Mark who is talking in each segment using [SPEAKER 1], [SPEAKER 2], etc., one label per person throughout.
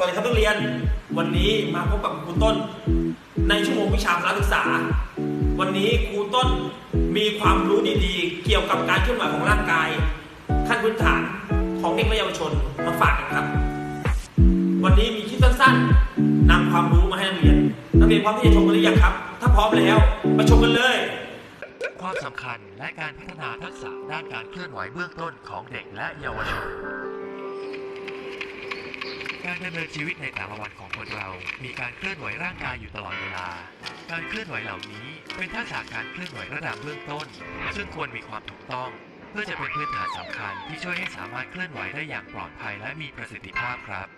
[SPEAKER 1] สวัสดีครับนักเรียน วันนี้มาพบกับครูต้น ในชั่วโมงวิชาพละศึกษา วันนี้ครูต้นมีความรู้ดีๆ เกี่ยวกับการเคลื่อนไหวของร่างกาย ขั้นพื้นฐานของเด็กและเยาวชนมาฝากกันครับ วันนี้มีคลิปสั้นๆนำความรู้มาให้นักเรียน นักเรียนพร้อมที่จะชมกันหรือยังครับ ถ้าพร้อมแล้วมาชมกันเลย
[SPEAKER 2] ความสำคัญและการพัฒนาทักษะด้านการเคลื่อนไหวเบื้องต้นของเด็กและเยาวชน การดำเนินชีวิตในแต่ละวันของคนเรา มีการเคลื่อนไหวร่างกายอยู่ตลอดเวลา การเคลื่อนไหวเหล่านี้เป็นทักษะการเคลื่อนไหวระดับเบื้องต้น ซึ่งควรมีความถูกต้องเพื่อจะเป็นพื้นฐานสำคัญที่ช่วยให้สามารถเคลื่อนไหวได้อย่างปลอดภัยและมีประสิทธิภาพครับ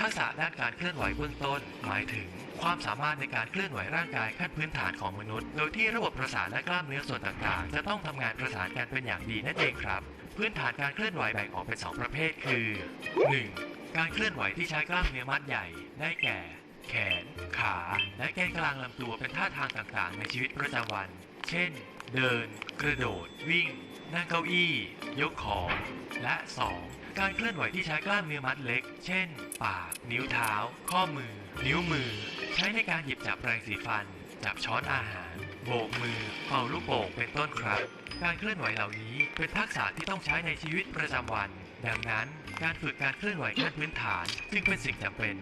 [SPEAKER 2] ทักษะด้านการเคลื่อนไหวเบื้องต้น หมายถึง ความสามารถในการเคลื่อนไหวร่างกายขั้นพื้นฐานของมนุษย์ โดยที่ระบบประสาทและกล้ามเนื้อส่วนต่างๆ จะต้องทำงานประสานกันเป็นอย่างดีนั่นเองครับ พื้นฐานการเคลื่อนไหวแบ่งออกเป็น 2 ประเภทคือ 1. การเคลื่อนไหวที่ใช้กล้ามเนื้อมัดใหญ่ ได้แก่ แขน ขา และแกนกลางลำตัวเป็นท่าทางต่างๆ ในชีวิตประจำวัน เช่น เดิน กระโดด วิ่ง นั่งเก้าอี้ ยกของ และ 2. การเคลื่อนไหวที่ใช้กล้ามเนื้อมัดเล็ก เช่น ปาก นิ้วเท้า ข้อมือ นิ้วมือ ใช้ในการหยิบจับแปรงสีฟัน จับช้อนอาหาร โบกมือ เป่าลูกโป่ง เป็นต้นครับ การเคลื่อนไหวเหล่านี้เป็นทักษะที่ต้องใช้ในชีวิตประจำวัน ดังนั้นการฝึกการเคลื่อนไหวขั้นพื้นฐานจึงเป็นสิ่งจำเป็น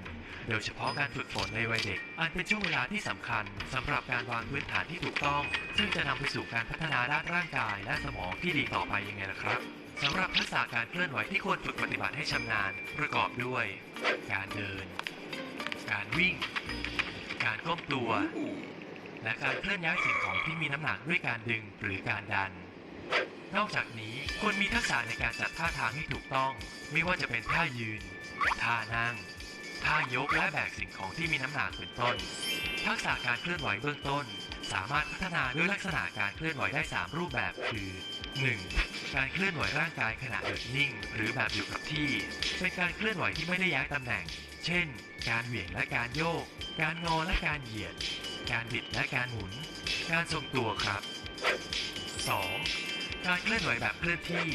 [SPEAKER 2] โดยเฉพาะการฝึกฝนในวัยเด็ก อันเป็นช่วงเวลาที่สำคัญสำหรับการวางพื้นฐานที่ถูกต้อง ซึ่งจะนำไปสู่การพัฒนาด้านร่างกายและสมองที่ดีต่อไปยังไงล่ะครับสำหรับทักษะการเคลื่อนไหวที่ควรฝึกปฏิบัติให้ชำนาญ ประกอบด้วย การเดิน การวิ่ง การก้มตัว และการเคลื่อนย้ายสิ่งของที่มีน้ำหนักด้วยการดึงหรือการดัน นอกจากนี้ควรมีทักษะในการจัดท่าทางให้ถูกต้อง ไม่ว่าจะเป็นท่ายืน ท่านั่ง ท่ายกและแบกสิ่งของที่มีน้ำหนักเป็นต้น ทักษะการเคลื่อนไหวเบื้องต้น สามารถพัฒนาด้วยลักษณะการเคลื่อนไหวได้ 3 รูปแบบคือ 1. การเคลื่อนไหวร่างกายขณะหยุดนิ่ง หรือแบบอยู่กับที่ เป็นการเคลื่อนไหวที่ไม่ได้ย้ายตำแหน่ง เช่น การเหวี่ยงและการโยก การงอและการเหยียด การบิดและการหมุน การทรงตัวครับ 2. การเคลื่อนไหวแบบเคลื่อนที่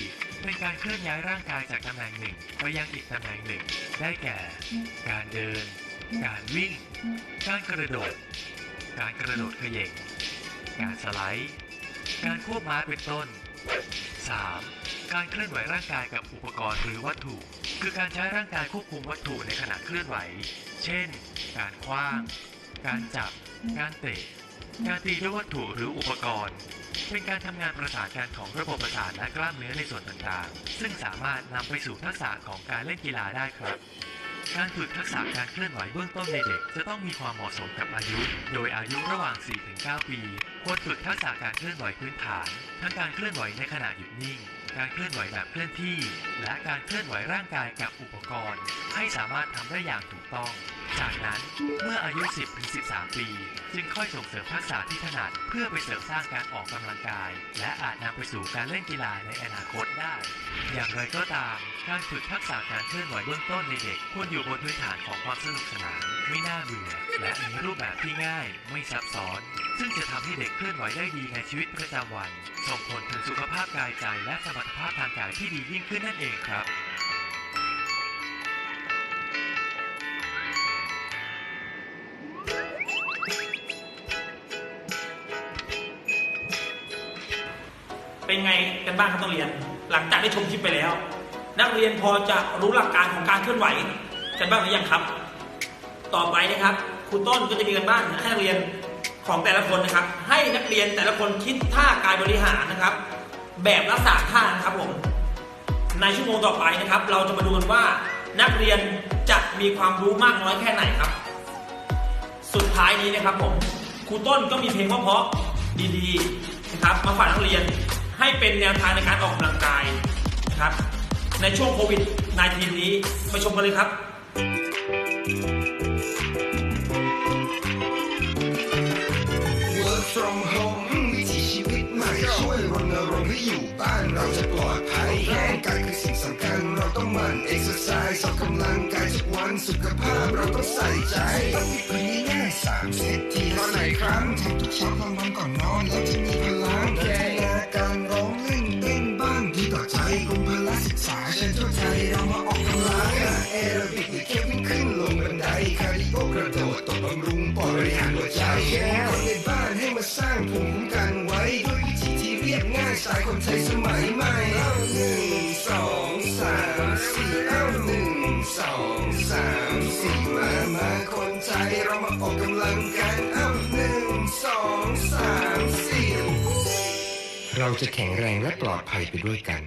[SPEAKER 2] เป็นการเคลื่อนย้ายร่างกายจากตำแหน่งหนึ่งไปยังอีกตำแหน่งหนึ่ง ได้แก่ การเดิน การวิ่ง การกระโดด การกระโดดเขย่งการสไลด์ การควบม้าเป็นต้น 3. การเคลื่อนไหวร่างกายกับอุปกรณ์หรือวัตถุ คือการใช้ร่างกายควบคุมวัตถุในขณะเคลื่อนไหว เช่น การคว้าง การจับ การเตะ การตีด้วยวัตถุหรืออุปกรณ์ เป็นการทำงานประสานกันของระบบประสาทและกล้ามเนื้อในส่วนต่างๆ ซึ่งสามารถนำไปสู่ทักษะของการเล่นกีฬาได้ครับ การฝึกทักษะการเคลื่อนไหวเบื้องต้นในเด็ก จะต้องมีความเหมาะสมกับอายุ โดยอายุระหว่าง 4-9 ปี ควรฝึกทักษะการเคลื่อนไหวพื้นฐาน ทั้งการเคลื่อนไหวในขณะหยุดนิ่ง การเคลื่อนไหวแบบเคลื่อนที่ และการเคลื่อนไหวร่างกายกับอุปกรณ์ ให้สามารถทำได้อย่างถูกต้อง จากนั้นเมื่ออายุ 10-13 ปี จึงค่อยส่งเสริมทักษะที่ถนัด เพื่อไปเสริมสร้างการออกกำลังกาย และอาจนำไปสู่การเล่นกีฬาในอนาคตได้ อย่างไรก็ตาม การฝึกทักษะการเคลื่อนไหวเบื้องต้นในเด็กควรอยู่บนพื้นฐานของความสนุกสนาน ไม่น่าเบื่อ และมีรูปแบบที่ง่าย ไม่ซับซ้อน ซึ่งจะทำให้เด็กเคลื่อนไหวได้ดีในชีวิตประจำวัน ส่งผลถึงสุขภาพกายใจและสมรรถภาพทางกายที่ดียิ่งขึ้นนั่นเองครับ
[SPEAKER 1] เป็นไงกันบ้างครับนักเรียน หลังจากได้ชมคลิปไปแล้ว นักเรียนพอจะรู้หลักการของการเคลื่อนไหว กันบ้างหรือยังครับ ต่อไปนะครับครูต้นก็จะมีกันบ้านให้นักเรียน ของแต่ละคนนะครับ ให้นักเรียนแต่ละคนคิดท่ากายบริหารนะครับ แบบละสามท่านะครับผมในชั่วโมงต่อไปนะครับ เราจะมาดูกันว่านักเรียนจะมีความรู้มากน้อยแค่ไหนครับ สุดท้ายนี้นะครับผมครูต้นก็มีเพลงเพราะๆดีๆนะครับ มาฝากนักเรียนให้เป็นแนวทางในการออกกำลังกายนะครับ ในช่วงโควิด -19 นี้ไปชมกันเลยครับ
[SPEAKER 3] from home วิถีชีวิตใหม่ช่วยรณรงค์ให้อยู่บ้านเราจะปลอดภัยร่างกายคือสิ่งสำคัญเราต้องหมั่นเอ็กซ์ไซส์ออกกำลังกายทุกวันสุขภาพเราต้องใส่ใจต้องมีพื้นง่ายๆสามเซตทีละหลายครั้งทำทุกเช้ากลางวันก่อนนอนแล้วจะมีพลังแค่การร้องเล่นเต้นบ้างดีต่อใจกรมพละศึกษาเชิญทั่วไทยเรามาออกกำลังแอโรบิกหรือ แค่วิ่งเคบริหารหัวใจคนในบ้านให้มาสร้างภูมิคุ้มกันไว้ด้วยวิธีที่เรียบง่ายสไตล์คนไทยสมัยใหม่เอาหนึ่งสองสามสี่เอาหนึ่งสองสามสี่มามาคนไทยเรามาออกกำลังกันเอาหนึ่งสองสามสี่เราจะแข็งแรงและปลอดภัยไปด้วยกัน